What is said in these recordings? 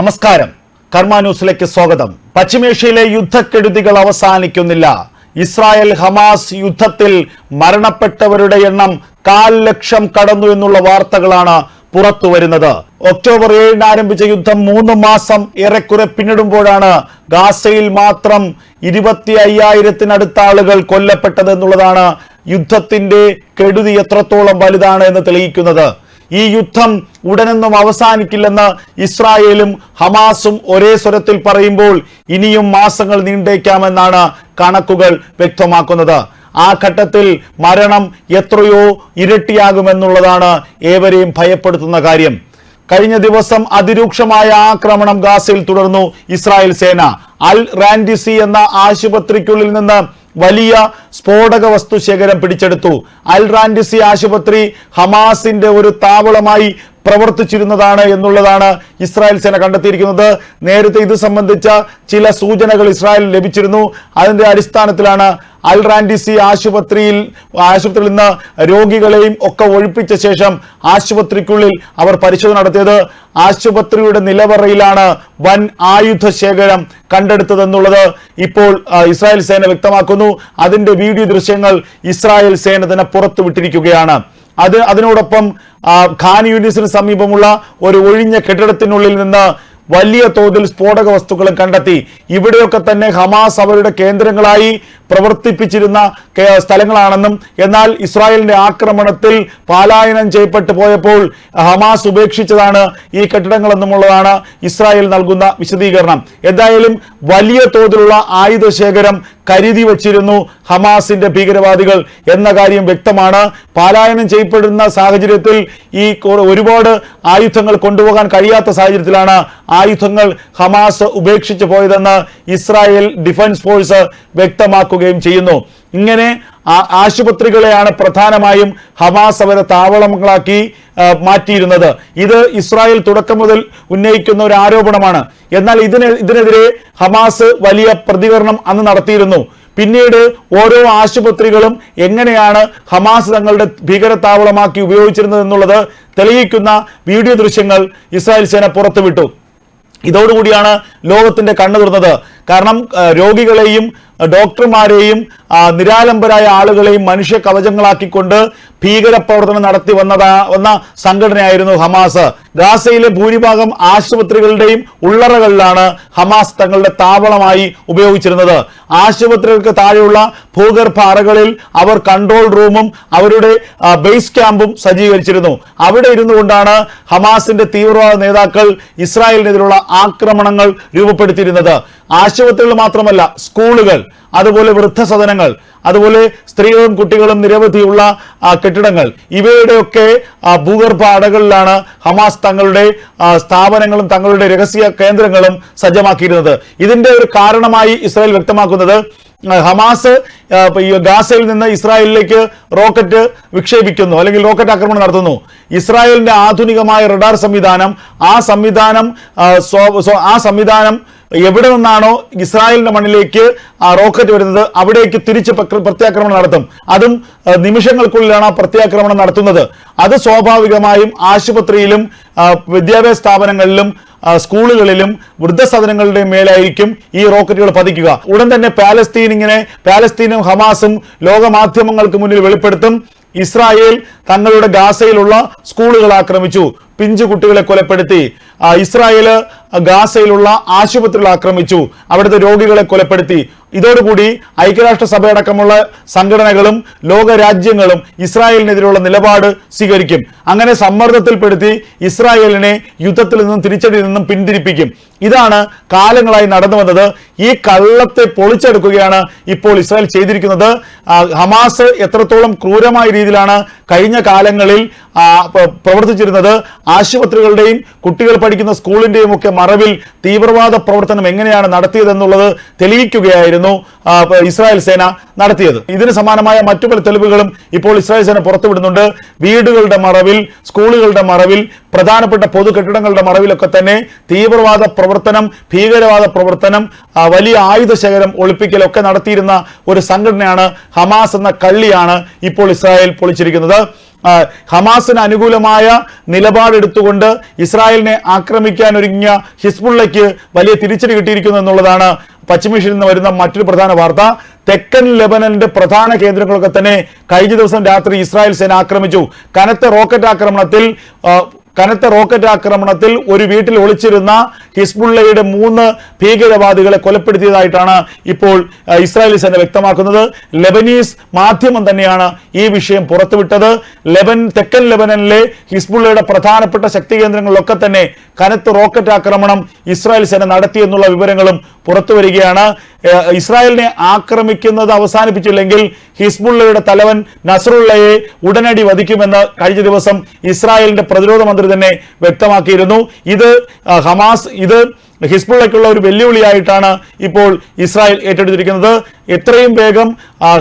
നമസ്കാരം. കർമ്മ ന്യൂസിലേക്ക് സ്വാഗതം. പശ്ചിമേഷ്യയിലെ യുദ്ധക്കെടുതികൾ അവസാനിക്കുന്നില്ല. ഇസ്രായേൽ ഹമാസ് യുദ്ധത്തിൽ മരണപ്പെട്ടവരുടെ എണ്ണം കാൽ ലക്ഷം കടന്നു എന്നുള്ള വാർത്തകളാണ് പുറത്തു വരുന്നത്. ഒക്ടോബർ ഏഴിന് ആരംഭിച്ച യുദ്ധം മൂന്ന് മാസം ഏറെക്കുറെ പിന്നിടുമ്പോഴാണ് ഗാസയിൽ മാത്രം ഇരുപത്തി അയ്യായിരത്തിനടുത്ത ആളുകൾ കൊല്ലപ്പെട്ടത് എന്നുള്ളതാണ് യുദ്ധത്തിന്റെ കെടുതി എത്രത്തോളം വലുതാണ് എന്ന് തെളിയിക്കുന്നത്. ഈ യുദ്ധം ഉടനൊന്നും അവസാനിക്കില്ലെന്ന് ഇസ്രായേലും ഹമാസും ഒരേ സ്വരത്തിൽ പറയുമ്പോൾ ഇനിയും മാസങ്ങൾ നീണ്ടേക്കാമെന്നാണ് കണക്കുകൾ വ്യക്തമാക്കുന്നത്. ആ ഘട്ടത്തിൽ മരണം എത്രയോ ഇരട്ടിയാകുമെന്നുള്ളതാണ് ഏവരെയും ഭയപ്പെടുത്തുന്ന കാര്യം. കഴിഞ്ഞ ദിവസം അതിരൂക്ഷമായ ആക്രമണം ഗാസയിൽ തുടർന്നു ഇസ്രായേൽ സേന. അൽ റാൻഡിസി എന്ന ആശുപത്രിക്കുള്ളിൽ നിന്ന് വലിയ സ്ഫോടക വസ്തു ശേഖരം പിടിച്ചെടുത്തു. അൽ റാൻഡിസി ആശുപത്രി ഹമാസിന്റെ ഒരു താവളമായി പ്രവർത്തിച്ചിരുന്നതാണ് എന്നുള്ളതാണ് ഇസ്രായേൽ സേന കണ്ടെത്തിയിരിക്കുന്നത്. നേരത്തെ ഇത് സംബന്ധിച്ച ചില സൂചനകൾ ഇസ്രായേൽ ലഭിച്ചിരുന്നു. അതിന്റെ അടിസ്ഥാനത്തിലാണ് അൽ റാൻഡിസി ആശുപത്രിയിൽ ആശുപത്രിയിൽ നിന്ന് രോഗികളെയും ഒക്കെ ഒഴിപ്പിച്ച ശേഷം ആശുപത്രിക്കുള്ളിൽ അവർ പരിശോധന നടത്തിയത്. ആശുപത്രിയുടെ നിലവറയിലാണ് വൻ ആയുധ ശേഖരം കണ്ടെടുത്തതെന്നുള്ളത് ഇപ്പോൾ ഇസ്രായേൽ സേന വ്യക്തമാക്കുന്നു. അതിന്റെ വീഡിയോ ദൃശ്യങ്ങൾ ഇസ്രായേൽ സേന തന്നെ പുറത്തുവിട്ടിരിക്കുകയാണ്. അത് അതിനോടൊപ്പം ഖാൻ യൂണിസിന് സമീപമുള്ള ഒരു ഒഴിഞ്ഞ കെട്ടിടത്തിനുള്ളിൽ നിന്ന് വലിയ തോതിൽ സ്ഫോടക വസ്തുക്കളും കണ്ടെത്തി. ഇവിടെയൊക്കെ തന്നെ ഹമാസ് അവരുടെ കേന്ദ്രങ്ങളായി പ്രവർത്തിപ്പിച്ചിരുന്ന സ്ഥലങ്ങളാണെന്നും എന്നാൽ ഇസ്രായേലിന്റെ ആക്രമണത്തിൽ പാലായനം ചെയ്യപ്പെട്ടു പോയപ്പോൾ ഹമാസ് ഉപേക്ഷിച്ചതാണ് ഈ കെട്ടിടങ്ങളെന്നുമുള്ളതാണ് ഇസ്രായേൽ നൽകുന്ന വിശദീകരണം. എന്തായാലും വലിയ തോതിലുള്ള ആയുധ ശേഖരം കരുതി വച്ചിരുന്നു ഹമാസിന്റെ ഭീകരവാദികൾ എന്ന കാര്യം വ്യക്തമാണ്. പാലായനം ചെയ്യപ്പെടുന്ന സാഹചര്യത്തിൽ ഈ ഒരുപാട് ആയുധങ്ങൾ കൊണ്ടുപോകാൻ കഴിയാത്ത സാഹചര്യത്തിലാണ് ആയുധങ്ങൾ ഹമാസ് ഉപേക്ഷിച്ചു പോയതെന്ന് ഇസ്രായേൽ ഡിഫൻസ് ഫോഴ്സ് വ്യക്തമാക്കുകയും ചെയ്യുന്നു. ഇങ്ങനെ ആശുപത്രികളെയാണ് പ്രധാനമായും ഹമാസ് അവരെ താവളങ്ങളാക്കി മാറ്റിയിരുന്നത്. ഇത് ഇസ്രായേൽ തുടക്കം മുതൽ ഉന്നയിക്കുന്ന ഒരു ആരോപണമാണ്. എന്നാൽ ഇതിനെ ഇതിനെതിരെ ഹമാസ് വലിയ പ്രതികരണം അന്ന് നടത്തിയിരുന്നു. പിന്നീട് ഓരോ ആശുപത്രികളും എങ്ങനെയാണ് ഹമാസ് തങ്ങളുടെ ഭീകരത്താവളമാക്കി ഉപയോഗിച്ചിരുന്നത് എന്നുള്ളത് തെളിയിക്കുന്ന വീഡിയോ ദൃശ്യങ്ങൾ ഇസ്രായേൽ സേന പുറത്തുവിട്ടു. ഇതോടുകൂടിയാണ് ലോകത്തിന്റെ കണ്ണു തുറന്നത് കാരണം രോഗികളെയും ഡോക്ടർമാരെയും നിരാലംബരായ ആളുകളെയും മനുഷ്യ കവചങ്ങളാക്കിക്കൊണ്ട് ഭീകരപ്രവർത്തനം നടത്തി വന്നതാ വന്ന സംഘടനയായിരുന്നു ഹമാസ്. ഗാസയിലെ ഭൂരിഭാഗം ആശുപത്രികളുടെയും ഉള്ളറകളിലാണ് ഹമാസ് തങ്ങളുടെ താവളമായി ഉപയോഗിച്ചിരുന്നത്. ആശുപത്രികൾക്ക് താഴെയുള്ള ഭൂഗർഭ അറകളിൽ അവർ കൺട്രോൾ റൂമും അവരുടെ ബേസ് ക്യാമ്പും സജ്ജീകരിച്ചിരുന്നു. അവിടെ ഇരുന്നു കൊണ്ടാണ് ഹമാസിന്റെ തീവ്രവാദ നേതാക്കൾ ഇസ്രായേലിനെതിരുള്ള ആക്രമണങ്ങൾ രൂപപ്പെടുത്തിയിരുന്നത്. ആശുപത്രികൾ മാത്രമല്ല സ്കൂളുകൾ അതുപോലെ വൃദ്ധസദനങ്ങൾ അതുപോലെ സ്ത്രീകളും കുട്ടികളും നിരവധിയുള്ള കെട്ടിടങ്ങൾ. ഇവയുടെയൊക്കെ ഭൂഗർഭ അടകളിലാണ് ഹമാസ് തങ്ങളുടെ സ്ഥാപനങ്ങളും തങ്ങളുടെ രഹസ്യ കേന്ദ്രങ്ങളും സജ്ജമാക്കിയിരുന്നത്. ഇതിന്റെ ഒരു കാരണമായി ഇസ്രായേൽ വ്യക്തമാക്കുന്നത് ഹമാസ് ഗാസയിൽ നിന്ന് ഇസ്രായേലിലേക്ക് റോക്കറ്റ് വിക്ഷേപിക്കുന്നു അല്ലെങ്കിൽ റോക്കറ്റ് ആക്രമണം നടത്തുന്നു. ഇസ്രായേലിന്റെ ആധുനികമായ റഡാർ സംവിധാനം ആ സംവിധാനം ആ, സ്വ- സ്വ- സംവിധാനം എവിടെ നിന്നാണോ ഇസ്രായേലിന്റെ മണ്ണിലേക്ക് ആ റോക്കറ്റ് വരുന്നത് അവിടേക്ക് തിരിച്ച് പ്രത്യാക്രമണം നടത്തും. അതും നിമിഷങ്ങൾക്കുള്ളിലാണ് ആ പ്രത്യാക്രമണം നടത്തുന്നത്. അത് സ്വാഭാവികമായും ആശുപത്രിയിലും വിദ്യാഭ്യാസ സ്ഥാപനങ്ങളിലും സ്കൂളുകളിലും വൃദ്ധസദനങ്ങളുടെ മേലായിരിക്കും ഈ റോക്കറ്റുകൾ പതിക്കുക. ഉടൻ തന്നെ പാലസ്തീൻ ഇങ്ങനെ പാലസ്തീനും ഹമാസും ലോകമാധ്യമങ്ങൾക്ക് മുന്നിൽ വെളിപ്പെടുത്തും. ഇസ്രായേൽ തങ്ങളുടെ ഗാസയിലുള്ള സ്കൂളുകൾ ആക്രമിച്ചു. പിഞ്ചു കുട്ടികളെ കൊലപ്പെടുത്തി. ഇസ്രായേൽ ഗാസയിലുള്ള ആശുപത്രികൾ ആക്രമിച്ചു. അവിടുത്തെ രോഗികളെ കൊലപ്പെടുത്തി. ഇതോടുകൂടി ഐക്യരാഷ്ട്രസഭയടക്കമുള്ള സംഘടനകളും ലോക രാജ്യങ്ങളും ഇസ്രായേലിനെതിരെയുള്ള നിലപാട് സ്വീകരിക്കും. അങ്ങനെ സമ്മർദ്ദത്തിൽപ്പെടുത്തി ഇസ്രായേലിനെ യുദ്ധത്തിൽ നിന്നും തിരിച്ചടിയിൽ നിന്നും പിന്തിരിപ്പിക്കും. ഇതാണ് കാലങ്ങളായി നടന്നു വന്നത്. ഈ കള്ളത്തെ പൊളിച്ചെടുക്കുകയാണ് ഇപ്പോൾ ഇസ്രായേൽ ചെയ്തിരിക്കുന്നത്. ഹമാസ് എത്രത്തോളം ക്രൂരമായ രീതിയിലാണ് കഴിഞ്ഞ കാലങ്ങളിൽ പ്രവർത്തിച്ചിരുന്നത്. ആശുപത്രികളുടെയും കുട്ടികൾ പഠിക്കുന്ന സ്കൂളിന്റെയും ഒക്കെ മറവിൽ തീവ്രവാദ പ്രവർത്തനം എങ്ങനെയാണ് നടത്തിയതെന്നുള്ളത് തെളിയിക്കുകയായിരുന്നു. ആ, പ- ഇസ്രായേൽ സേന നടത്തിയത്. ഇതിന് സമാനമായ മറ്റു പല തെളിവുകളും ഇപ്പോൾ ഇസ്രായേൽ സേന പുറത്തുവിടുന്നുണ്ട്. വീടുകളുടെ മറവിൽ സ്കൂളുകളുടെ മറവിൽ പ്രധാനപ്പെട്ട പൊതു കെട്ടിടങ്ങളുടെ മറവിലൊക്കെ തന്നെ തീവ്രവാദ പ്രവർത്തനം ഭീകരവാദ പ്രവർത്തനം വലിയ ആയുധ ശേഖരം ഒളിപ്പിക്കലൊക്കെ നടത്തിയിരുന്ന ഒരു സംഘടനയാണ് ഹമാസ് എന്ന കള്ളിയാണ് ഇപ്പോൾ ഇസ്രായേൽ പൊളിച്ചിരിക്കുന്നത്. ഹമാസിന് അനുകൂലമായ നിലപാടെടുത്തുകൊണ്ട് ഇസ്രായേലിനെ ആക്രമിക്കാൻ ഒരുങ്ങിയ ഹിസ്ബുള്ളയ്ക്ക് വലിയ തിരിച്ചടി കിട്ടിയിരിക്കുന്നു എന്നുള്ളതാണ് പശ്ചിമേഷ്യയിൽ നിന്ന് വരുന്ന മറ്റൊരു പ്രധാന വാർത്ത തെക്കൻ ലെബനന്റെ പ്രധാന കേന്ദ്രങ്ങളൊക്കെ തന്നെ കഴിഞ്ഞ ദിവസം രാത്രി ഇസ്രായേൽ സേന ആക്രമിച്ചു. കനത്ത റോക്കറ്റ് ആക്രമണത്തിൽ കനത്ത റോക്കറ്റ് ആക്രമണത്തിൽ ഒരു വീട്ടിൽ ഒളിച്ചിരുന്ന ഹിസ്ബുള്ളയുടെ മൂന്ന് ഭീകരവാദികളെ കൊലപ്പെടുത്തിയതായിട്ടാണ് ഇപ്പോൾ ഇസ്രായേലി സേന വ്യക്തമാക്കുന്നത്. ലെബനീസ് മാധ്യമം തന്നെയാണ് ഈ വിഷയം പുറത്തുവിട്ടത്. ലെബൻ തെക്കൻ ലെബനനിലെ ഹിസ്ബുള്ളയുടെ പ്രധാനപ്പെട്ട ശക്തി കേന്ദ്രങ്ങളിലൊക്കെ തന്നെ കനത്ത റോക്കറ്റ് ആക്രമണം ഇസ്രായേൽ സേന നടത്തിയെന്നുള്ള വിവരങ്ങളും പുറത്തു വരികയാണ് ഇസ്രായേലിനെ ആക്രമിക്കുന്നത് അവസാനിപ്പിച്ചില്ലെങ്കിൽ ഹിസ്ബുള്ളയുടെ തലവൻ നസറുള്ളയെ ഉടനടി വധിക്കുമെന്ന് കഴിഞ്ഞ ദിവസം ഇസ്രായേലിന്റെ പ്രതിരോധ മന്ത്രി തന്നെ വ്യക്തമാക്കിയിരുന്നു. ഇത് ഹമാസ് ഇത് ഹിസ്ബുള്ളയ്ക്കുള്ള ഒരു വെല്ലുവിളിയായിട്ടാണ് ഇപ്പോൾ ഇസ്രായേൽ ഏറ്റെടുത്തിരിക്കുന്നത്. എത്രയും വേഗം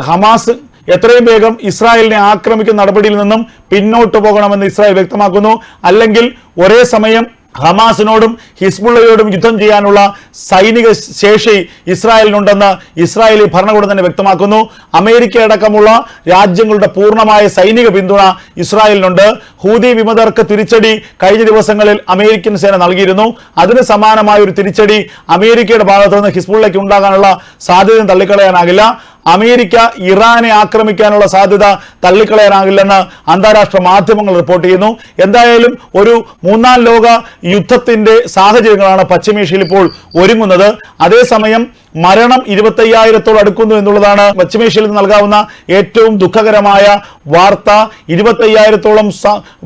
ഹമാസ് എത്രയും വേഗം ഇസ്രായേലിനെ ആക്രമിക്കുന്ന നടപടിയിൽ നിന്നും പിന്നോട്ട് പോകണമെന്ന് ഇസ്രായേൽ വ്യക്തമാക്കുന്നു. അല്ലെങ്കിൽ ഒരേ സമയം ഹമാസിനോടും ഹിസ്ബുള്ളയോടും യുദ്ധം ചെയ്യാനുള്ള സൈനിക ശേഷി ഇസ്രായേലിനുണ്ടെന്ന് ഇസ്രായേലി ഭരണകൂടം തന്നെ വ്യക്തമാക്കുന്നു. അമേരിക്ക അടക്കമുള്ള രാജ്യങ്ങളുടെ പൂർണമായ സൈനിക പിന്തുണ ഇസ്രായേലിനുണ്ട്. ഹൂതി വിമതർക്ക് തിരിച്ചടി കഴിഞ്ഞ ദിവസങ്ങളിൽ അമേരിക്കൻ സേന നൽകിയിരുന്നു. അതിന് സമാനമായ ഒരു തിരിച്ചടി അമേരിക്കയുടെ ഭാഗത്തു നിന്ന് ഹിസ്ബുള്ളയ്ക്ക് ഉണ്ടാകാനുള്ള സാധ്യത തള്ളിക്കളയാനാകില്ല. അമേരിക്ക ഇറാനെ ആക്രമിക്കാനുള്ള സാധ്യത തള്ളിക്കളയാനാകില്ലെന്ന് അന്താരാഷ്ട്ര മാധ്യമങ്ങൾ റിപ്പോർട്ട് ചെയ്യുന്നു. എന്തായാലും ഒരു മൂന്നാം ലോക യുദ്ധത്തിന്റെ സാഹചര്യങ്ങളാണ് പശ്ചിമേഷ്യയിൽ ഇപ്പോൾ ഒരുങ്ങുന്നത്. അതേസമയം മരണം ഇരുപത്തയ്യായിരത്തോട് അടുക്കുന്നു എന്നുള്ളതാണ് പശ്ചിമേഷ്യയിൽ നിന്ന് നൽകാവുന്ന ഏറ്റവും ദുഃഖകരമായ വാർത്ത. ഇരുപത്തയ്യായിരത്തോളം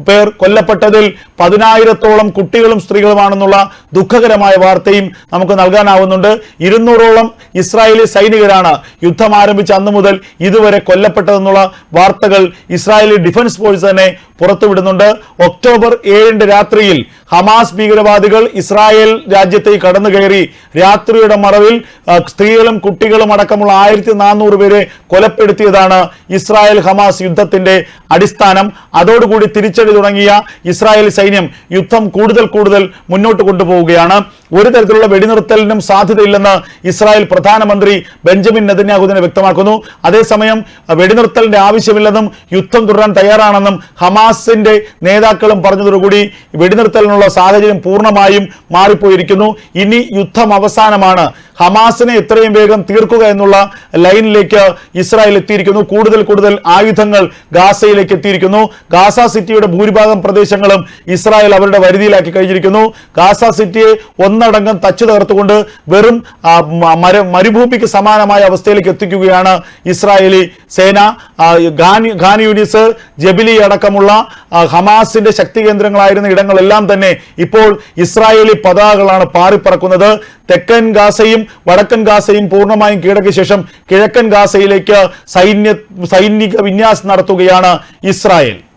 പേർ കൊല്ലപ്പെട്ടതിൽ പതിനായിരത്തോളം കുട്ടികളും സ്ത്രീകളുമാണെന്നുള്ള ദുഃഖകരമായ വാർത്തയും നമുക്ക് നൽകാനാവുന്നുണ്ട്. ഇരുന്നൂറോളം ഇസ്രായേലി സൈനികരാണ് യുദ്ധം ആരംഭിച്ച അന്നു മുതൽ ഇതുവരെ കൊല്ലപ്പെട്ടതെന്നുള്ള വാർത്തകൾ ഇസ്രായേലി ഡിഫൻസ് ഫോഴ്സ് തന്നെ പുറത്തുവിടുന്നുണ്ട് ഒക്ടോബർ ഏഴിന്റെ രാത്രിയിൽ ഹമാസ് ഭീകരവാദികൾ ഇസ്രായേൽ രാജ്യത്തെ കടന്നു കയറി. രാത്രിയുടെ മറവിൽ സ്ത്രീകളും കുട്ടികളും അടക്കമുള്ള ആയിരത്തി നാനൂറ് പേരെ കൊലപ്പെടുത്തിയതാണ് ഇസ്രായേൽ ഹമാസ് യുദ്ധത്തിന്റെ അടിസ്ഥാനം. അതോടുകൂടി തിരിച്ചടി തുടങ്ങിയ ഇസ്രായേൽ സൈന്യം യുദ്ധം കൂടുതൽ കൂടുതൽ മുന്നോട്ട് കൊണ്ടുപോവുകയാണ്. ഒരു തരത്തിലുള്ള വെടിനിർത്തലിനും സാധ്യതയില്ലെന്ന് ഇസ്രായേൽ പ്രധാനമന്ത്രി ബെഞ്ചമിൻ നെതന്യാഹു വ്യക്തമാക്കുന്നു. അതേസമയം വെടിനിർത്തലിന്റെ ആവശ്യമില്ലെന്നും യുദ്ധം തുടരാൻ തയ്യാറാണെന്നും ഹമാസിന്റെ നേതാക്കളും പറഞ്ഞതോടുകൂടി വെടിനിർത്തലിനുള്ള സാഹചര്യം പൂർണമായും മാറിപ്പോയിരിക്കുന്നു. ഇനി യുദ്ധം അവസാനമാണ്. ഹമാസിനെ എത്രയും വേഗം തീർക്കുക എന്നുള്ള ലൈനിലേക്ക് ഇസ്രായേൽ എത്തിയിരിക്കുന്നു. കൂടുതൽ കൂടുതൽ ആയുധങ്ങൾ ഗാസയിലേക്ക് എത്തിയിരിക്കുന്നു. ഗാസ സിറ്റിയുടെ ഭൂരിഭാഗം പ്രദേശങ്ങളും ഇസ്രായേൽ അവരുടെ വരുതിയിലാക്കി കഴിഞ്ഞിരിക്കുന്നു. ഗാസ സിറ്റിയെ ഒന്നടങ്കം തച്ചു തകർത്തുകൊണ്ട് വെറും മര- മരുഭൂമിക്ക് സമാനമായ അവസ്ഥയിലേക്ക് എത്തിക്കുകയാണ് ഇസ്രായേലി സേന. ഖാൻ യൂനിസ് ജബിലി അടക്കമുള്ള ഹമാസിന്റെ ശക്തി കേന്ദ്രങ്ങളായിരുന്ന ഇടങ്ങളെല്ലാം തന്നെ ഇപ്പോൾ ഇസ്രായേലി പതാകകളാണ് പാറിപ്പറക്കുന്നത്. തെക്കൻ ഗാസയും വടക്കൻ ഗാസയും പൂർണമായും കീഴടക്കിയ ശേഷം കിഴക്കൻ ഗാസയിലേക്ക് സൈന്യ സൈനിക വിന്യാസം നടത്തുകയാണ് ഇസ്രായേൽ.